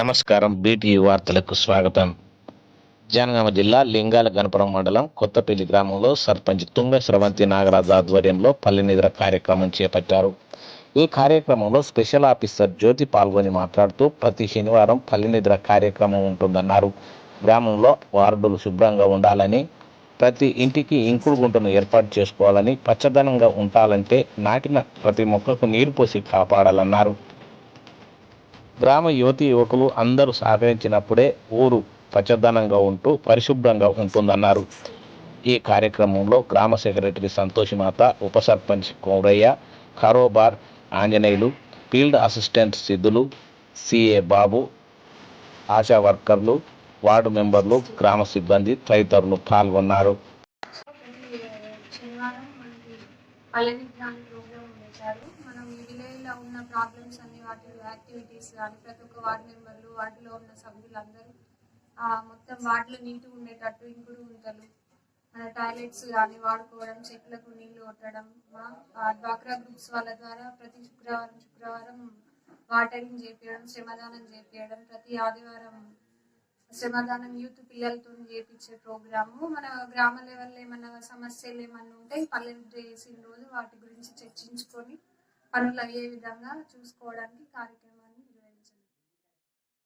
నమస్కారం బీటీ వార్తలకు స్వాగతం. జనగామ జిల్లా లింగాల గణపురం మండలం కొత్తపల్లి గ్రామంలో సర్పంచ్ తుంగ స్రవంతి నాగరాజు ఆధ్వర్యంలో పల్లెనిద్ర కార్యక్రమం చేపట్టారు. ఈ కార్యక్రమంలో స్పెషల్ ఆఫీసర్ జ్యోతి పాల్గొని మాట్లాడుతూ ప్రతి శనివారం పల్లెనిద్ర కార్యక్రమం ఉంటుందన్నారు. గ్రామంలో వార్డులు శుభ్రంగా ఉండాలని ప్రతి ఇంటికి ఇంకుడు గుంటను ఏర్పాటు చేసుకోవాలని పచ్చదనంగా ఉండాలంటే నాటిన ప్రతి మొక్కకు నీరు పోసి కాపాడాలన్నారు. గ్రామ యువతి యువకులు అందరూ సహకరించినప్పుడే ఊరు పచ్చదనంగా ఉంటూ పరిశుభ్రంగా ఉంటుందన్నారు. ఈ కార్యక్రమంలో గ్రామ సెక్రటరీ సంతోషిమాత ఉప sarpanch Kaurayya కరోబార్ Anjaneyulu field assistant Siddhulu CA Babu Asha వర్కర్లు వార్డు మెంబర్లు గ్రామ సిబ్బంది తదితరులు పాల్గొన్నారు ప్రతి శనివారం మనకి అలాగే దాని ప్రోగ్రామ్ పెట్టారు మనం విలేజ్లో ఉన్న ప్రాబ్లమ్స్ అన్ని వాటి యాక్టివిటీస్ కానీ ప్రతి ఒక్క వార్డు మెంబర్లు వార్డులో ఉన్న సభ్యులందరూ మొత్తం వార్డులు నీట్గా ఉండేటట్టు ఇంకుడు గుంతలు మన టాయిలెట్స్ కానీ వాడుకోవడం చెట్లకు నీళ్ళు కొట్టడం డ్వాక్రా గ్రూప్స్ వాళ్ళ ద్వారా ప్రతి శుక్రవారం శుక్రవారం వాటరింగ్ చేపించడం శ్రమదానం చేపించడం ప్రతి ఆదివారం శ్రమదానం యూత్ పిల్లలతో చేపించే ప్రోగ్రాము. మన గ్రామ లెవెల్లో ఏమైనా సమస్యలు ఏమన్నా ఉంటే పల్లె చేసిన రోజు వాటి గురించి చర్చించుకొని పనులు అయ్యే విధంగా చూసుకోవడానికి కార్యక్రమం